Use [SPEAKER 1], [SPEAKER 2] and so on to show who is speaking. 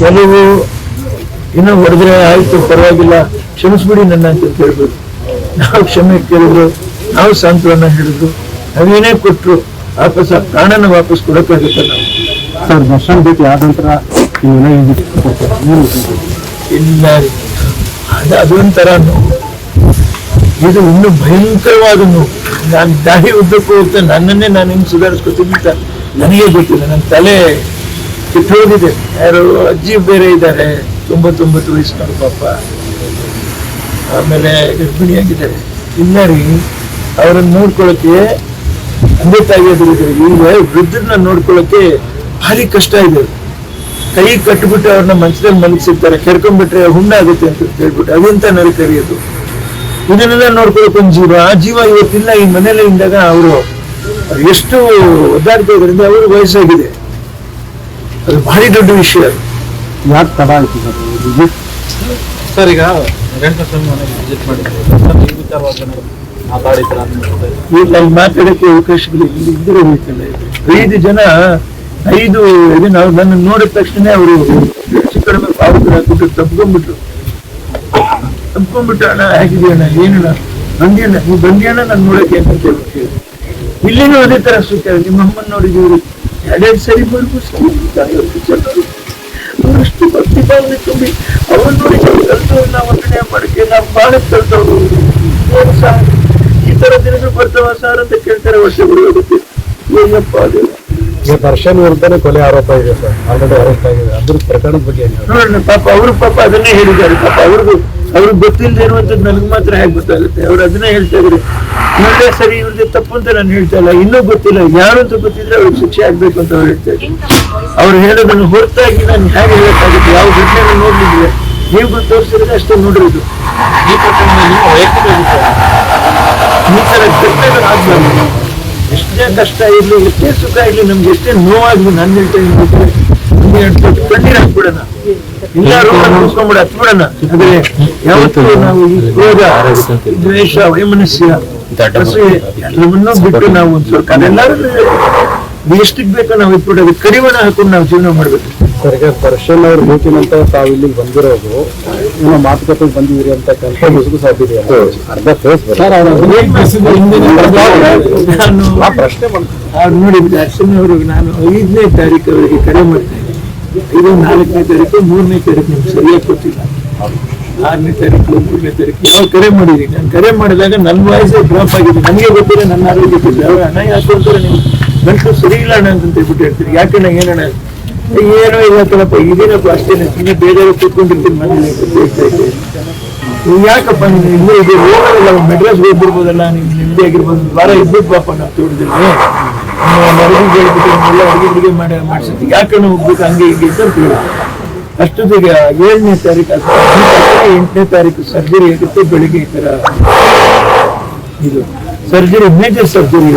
[SPEAKER 1] ಕೆಲವು ಇನ್ನೂ ಹೊಡೆದ್ರೆ ಆಯ್ತು ಪರವಾಗಿಲ್ಲ. ಕ್ಷಮಿಸ್ಬಿಡಿ ನನ್ನ ಅಂತ ಕೇಳ್ಬೋದು ನಾವು ಕ್ಷಮೆ ಕೇಳಿದ್ರು ನಾವು ಸಾಂತ್ವನ ಹೇಳಿದ್ರು. ನಾವೇನೇ ಕೊಟ್ಟರು ವಾಪಸ್ ಆ ಪ್ರಾಣನ ವಾಪಸ್ ಕೊಡಕ್ಕಾಗುತ್ತೆ ನಾವು.
[SPEAKER 2] ಸರ್ ದರ್ಶನ್ ಭೇಟಿ ಆದ ನಂತರ
[SPEAKER 1] ಇಲ್ಲ ಅದು ಅದೊಂಥರ ನೋವು. ಇದು ಇನ್ನೂ ಭಯಂಕರವಾದ ನೋವು. ನಾನು ದಾಹಿ ಉದ್ದಕ್ಕೂ ಹೋಗ್ತಾ ನನ್ನನ್ನೇ ನಾನು ಹಿಂಗೆ ಸುಧಾರಿಸ್ಕೊತೀನಿ ಅಂತ ನನಗೆ ಗೊತ್ತಿಲ್ಲ. ನನ್ನ ತಲೆ ಕಿತ್ತೋಗಿದೆ ಯಾರು ಅಜ್ಜಿ ಬೇರೆ ಇದ್ದಾರೆ. ತೊಂಬತ್ತೊಂಬತ್ತು ವಯಸ್ಸಿನವರು ಪಾಪ. ಆಮೇಲೆ ಗರ್ಭಿಣಿಯಾಗಿದ್ದಾರೆ. ಇಲ್ಲ ರೀ ಅವರನ್ನು ನೋಡ್ಕೊಳ್ಳೋಕೆ ತಂದೆ ತಾಯಿಯಾದ್ರು ಈಗ ವೃದ್ಧರನ್ನ ನೋಡ್ಕೊಳ್ಳೋಕೆ ಭಾರಿ ಕಷ್ಟ ಇದೆ. ಕೈ ಕಟ್ಬಿಟ್ಟು ಅವ್ರನ್ನ ಮಂಚದಲ್ಲಿ ಮಲಗಿಸಿರ್ತಾರೆ. ಕೆರ್ಕೊಂಡ್ಬಿಟ್ರೆ ಹುಣ್ಣಾಗುತ್ತೆ ಅಂತ ಹೇಳ್ಬಿಟ್ಟು. ಅದಂತ ನರಿ ಕರೆಯೋದು ಇದನ್ನೆಲ್ಲ ನೋಡ್ಕೊಳಕ್ ಒಂದು ಜೀವ. ಆ ಜೀವ ಇವತ್ತಿಲ್ಲ. ಈ ಮನೇಲಿ ಇದ್ದಾಗ ಅವರು ಎಷ್ಟು ಒದ್ದಾಡ್ತಾ ಇದ್ರಿಂದ ಅವರು ವಯಸ್ಸಾಗಿದೆ. ಅದು ಭಾರಿ ದೊಡ್ಡ ವಿಷಯ. ಅದು.
[SPEAKER 2] ಯಾಕೆ ತಡ ಆಯ್ತು ಸರ್?
[SPEAKER 3] ಈಗ ರೇಣುಕಾ ಸ್ವಾಮಿ ಮನೆಗೆ ವಿಸಿಟ್ ಮಾಡಿದ್ರು ಸರ್ ಈ ವಿಚಾರವಾಗಿ ಏನಾದ್ರು ಮಾತಾಡಿದ್ರ ಅನ್ಸುತ್ತೆ.
[SPEAKER 1] ಈಗ ಅಲ್ಲಿ ಮಾತಾಡಕ್ಕೆ ಅವಕಾಶಗಳು ಇಲ್ಲಿ ಇದ್ದಿರೋ ಬೇಕಲ್ಲ ಇದು. ಐದು ಜನ ಐದು ಇದು ನಾವು ನನ್ನ ನೋಡಿದ ತಕ್ಷಣ ಅವರು ಹೆಚ್ಚು ಕಡಿಮೆ ಪಾವತಿ ಹಾಕ್ಬಿಟ್ಟು ತಪ್ಕೊಂಡ್ಬಿಟ್ರು ತಪ್ಕೊಂಡ್ಬಿಟ್ಟು ಅಣ್ಣ? ಹೇಗಿದೆಯಣ್ಣ ಏನಣ್ಣ ಬಂದಿಯಣ್ಣ ನೀವು ಬಂದಿಯಣ್ಣ ನಾನು ನೋಡಕ್ಕೆ ಅಂತ ಇಲ್ಲಿನೂ ಅದೇ ತರ ಸುತ್ತ ನಿಮ್ಮ ಅಮ್ಮನ ನೋಡಿದೀವಿ ಎರಡೆರಡು ಸರಿ ಬರ್ಬೋದು ಅವರಷ್ಟು ಭಕ್ತಿ ಭಾವನೆ ತುಂಬಿ ಅವ್ರು ನೋಡಿ ಕಲ್ತವ್ರು ನಾವು ವರ್ಣನೆ ಮಾಡಕ್ಕೆ ನಾವು ಭಾಳ ಕಲ್ತವ್ರು ಏನು ಈ ತರ ದಿನಗಳು ಬರ್ತಾವ ಸರ್ ಅಂತ ಕೇಳ್ತಾರೆ ವರ್ಷಗಳು ಹೋಗುತ್ತೆ ಏನಪ್ಪ ಅದು?
[SPEAKER 2] ಈಗ ದರ್ಶನ್ ವಿರುದ್ಧನೇ ಕೊಲೆ ಆರೋಪ ಇದೆ ಸರ್. ಆಲ್ರೆಡಿ ಅರೆಸ್ಟ್ ಆಗಿದೆ. ಅದ್ರ ಪ್ರಕರಣದ ಬಗ್ಗೆ?
[SPEAKER 1] ನೋಡೋಣ ಪಾಪ ಅವ್ರ ಪಾಪ ಅದನ್ನೇ ಹೇಳಿದ್ದಾರೆ. ಪಾಪ ಅವ್ರಿಗೂ ಅವ್ರಿಗೆ ಗೊತ್ತಿಲ್ಲದೆ ಇರುವಂತದ್ದು ನನಗೆ ಮಾತ್ರ ಹೇಗೆ ಗೊತ್ತಾಗುತ್ತೆ ಅವ್ರು ಅದನ್ನೇ ಹೇಳ್ತಾ ಇದ್ರು ಇವ್ರದೇ ಸರಿ ಇವ್ರದೇ ತಪ್ಪು ಅಂತ ನಾನು ಹೇಳ್ತಾ ಇಲ್ಲ. ಇನ್ನೂ ಗೊತ್ತಿಲ್ಲ ಯಾರು ಅಂತ ಗೊತ್ತಿದ್ರೆ ಅವ್ರಿಗೆ ಶಿಕ್ಷೆ ಆಗ್ಬೇಕು ಅಂತ ಅವ್ರು ಹೇಳ್ತಾ ಇದ್ದಾರೆ ಅವ್ರು ಹೇಳೋದನ್ನು ಹೊರತಾಗಿ ನಾನು ಹೇಗೆ ಹೇಳಕ್ಕಾಗುತ್ತೆ? ಯಾವ ಘಟನೆ ನೋಡಿದ್ರೆ ನೀವು ತೋರಿಸಿದ್ರೆ ಅಷ್ಟೇ ನೋಡಿರೋದು.
[SPEAKER 3] ಈ
[SPEAKER 1] ತರ ಘಟನೆಗಳು ಎಷ್ಟೇ ಕಷ್ಟ ಇರಲಿ, ಎಷ್ಟೇ ಸುಖ ಇರಲಿ, ನಮ್ಗೆ ಎಷ್ಟೇ ನೋವಾಗಲಿ, ನಾನು ಹೇಳ್ತಾ ಇದ್ದೀನಿ ಎಲ್ಲರೂ ಕೂತ್ಕೊಂಡ್ಬಿಡ ಹತ್ಬಿಡೋಣ ಆದ್ರೆ ಯಾವತ್ತೂ ನಾವು ಈ ಕ್ರೋಧ ದ್ವೇಷ ವೈಮನಸ್ಯ ಅಸೂಯೆ ಎಲ್ಲವನ್ನೂ ಬಿಟ್ಟು ನಾವು ಒಂದು ಸ್ವಲ್ಪ ಅದೆಲ್ಲರೂ ಎಷ್ಟಿಗೆ ಬೇಕೋ ನಾವು ಇಟ್ಬಿಡೋದು ಕಡಿವಾಣ ಹಾಕೊಂಡು ನಾವು ಜೀವನ ಮಾಡಬೇಕು.
[SPEAKER 2] ದರ್ಶನ್ ಅವ್ರ ಭೇಟಿ ನಂತರ ತಾವು ಇಲ್ಲಿಗೆ ಬಂದಿರೋದು ಏನೋ ಮಾತುಕತೆಗೆ ಬಂದಿದ್ದೀರಿ ಅಂತ ಕನ್ಫರ್ಮ್ ಮುಸುಗು ಸಾಧ್ಯತೆ ಅರ್ಧ ಫೇಸ್ ಸರ್
[SPEAKER 1] ನಾನು
[SPEAKER 2] ಆ ಪ್ರಶ್ನೆ
[SPEAKER 1] ದರ್ಶನ್ ಅವರು ನಾನು ಐದನೇ ತಾರೀಕು ಅವರಿಗೆ ಕರೆ ಮಾಡ್ತಾ ಇದ್ದೆ. ಇದು ನಾಲ್ಕನೇ ತಾರೀಕು, ಮೂರನೇ ತಾರೀಕು ನಿಮ್ಗೆ ಸರಿಯಾಗಿ ಕೊಟ್ಟಿಲ್ಲ ಆರನೇ ತಾರೀಕು ಮೂರನೇ ತಾರೀಕು. ಯಾವ ಕರೆ ಮಾಡಿದೀನಿ ನಾನು ಕರೆ ಮಾಡಿದಾಗ ನನ್ನ ವಾಯ್ಸೇ ಡ್ರಾಪ್ ಆಗಿದೆ. ನನಗೆ ಗೊತ್ತಿಲ್ಲ, ನನ್ನ ಆರೋಗ್ಯ ಗೊತ್ತಿಲ್ಲ. ಅವ್ರ ಅಣ್ಣ ಯಾಕೆ ಕೊಡ್ತಾರೆ ನೀವು ಗಂಟಲು ಸರಿ ಇಲ್ಲ ಅಣ್ಣ ಅಂತ ಹೇಳ್ಬಿಟ್ಟು ಹೇಳ್ತೀರಿ. ಯಾಕಣ್ಣ ಏನಣ್ಣ ಏನೋ ಇಲ್ಲ ಕಣಪ್ಪ, ಇದೇನಪ್ಪ ಅಷ್ಟೇನೆ. ಇನ್ನೂ ಬೇರೆ ಕೂತ್ಕೊಂಡಿರ್ತೀನಿ ಮನೇಲಿ ಹೇಳ್ತಾ ಇದ್ದೆ. ನೀವು ಯಾಕಪ್ಪ ನೀವು ಇಲ್ಲೇ ಇದೆ? ಹೋಗೋದಿಲ್ಲ ಮೆಡ್ರಾಸ್ ಹೋಗ್ಬಿಡ್ಬೋದಲ್ಲ? ನೀವು ನಿಮ್ಮದೇ ಆಗಿರ್ಬೋದು. ದ್ವಾರ ವಾರ ಇದ್ಬಿಟ್ಟು ಪಾಪ ನಾವು ತಿಳಿದಿಲ್ಲ ಮರಗಿಗೆ ಹೇಳ್ಬಿಟ್ಟು ಎಲ್ಲ ಅಡುಗೆ ಅಡುಗೆ ಮಾಡಿ ಮಾಡಿಸಿದ್ವಿ ಯಾಕಣ್ಣ ಹೋಗ್ಬೇಕು, ಹಂಗೆ ಹಿಂಗೆ ಅಂತ ಅಷ್ಟೊತ್ತಿಗೆ ಏಳನೇ ತಾರೀಕು ಎಂಟನೇ ತಾರೀಕು ಸರ್ಜರಿ ಆಗುತ್ತೆ ಬೆಳಿಗ್ಗೆ ಈ ಥರ ಇದು ಸರ್ಜರಿ, ಮೇಜರ್ ಸರ್ಜರಿ